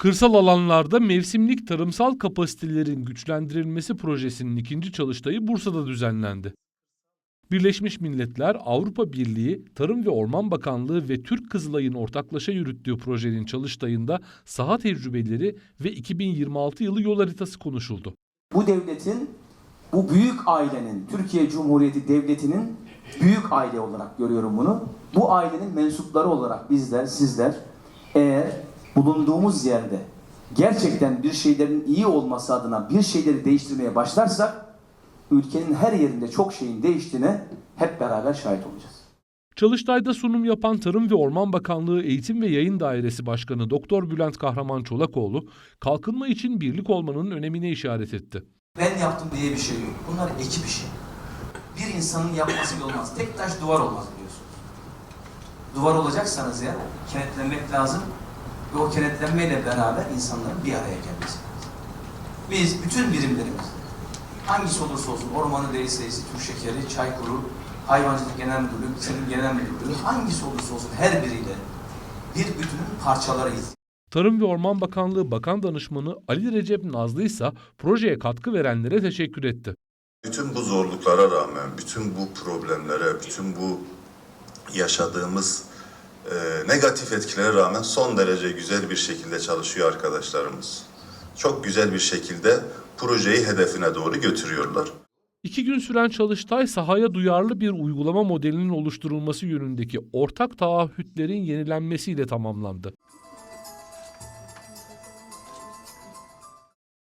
Kırsal alanlarda mevsimlik tarımsal kapasitelerin güçlendirilmesi projesinin ikinci çalıştayı Bursa'da düzenlendi. Birleşmiş Milletler, Avrupa Birliği, Tarım ve Orman Bakanlığı ve Türk Kızılay'ın ortaklaşa yürüttüğü projenin çalıştayında saha tecrübeleri ve 2026 yılı yol haritası konuşuldu. Bu devletin, bu büyük ailenin, Türkiye Cumhuriyeti Devleti'nin büyük aile olarak görüyorum bunu. Bu ailenin mensupları olarak bizler, sizler eğer bulunduğumuz yerde gerçekten bir şeylerin iyi olması adına bir şeyleri değiştirmeye başlarsak ülkenin her yerinde çok şeyin değiştiğine hep beraber şahit olacağız. Çalıştayda sunum yapan Tarım ve Orman Bakanlığı Eğitim ve Yayın Dairesi Başkanı Doktor Bülent Kahraman Çolakoğlu, kalkınma için birlik olmanın önemine işaret etti. Ben yaptım diye bir şey yok. Bunlar ekip işi. Bir insanın yapması olmaz. Tek taş duvar olmaz biliyorsunuz. Duvar olacaksanız ya kenetlenmek lazım ve o kenetlenmeyle beraber insanların bir araya gelmesi lazım. Biz bütün birimlerimiz hangisi olursa olsun ormanı reisi, Türk şekeri, Çaykuru, hayvancılık genel müdürlüğü, senin genel müdürlüğü hangisi olursa olsun her biriyle bir bütünün parçalarıyız. Tarım ve Orman Bakanlığı Bakan Danışmanı Ali Recep Nazlı ise projeye katkı verenlere teşekkür etti. Bütün bu zorluklara rağmen, bütün bu problemlere, bütün bu yaşadığımız e, negatif etkilere rağmen son derece güzel bir şekilde çalışıyor arkadaşlarımız. Çok güzel bir şekilde projeyi hedefine doğru götürüyorlar. İki gün süren çalıştay sahaya duyarlı bir uygulama modelinin oluşturulması yönündeki ortak taahhütlerin yenilenmesiyle tamamlandı.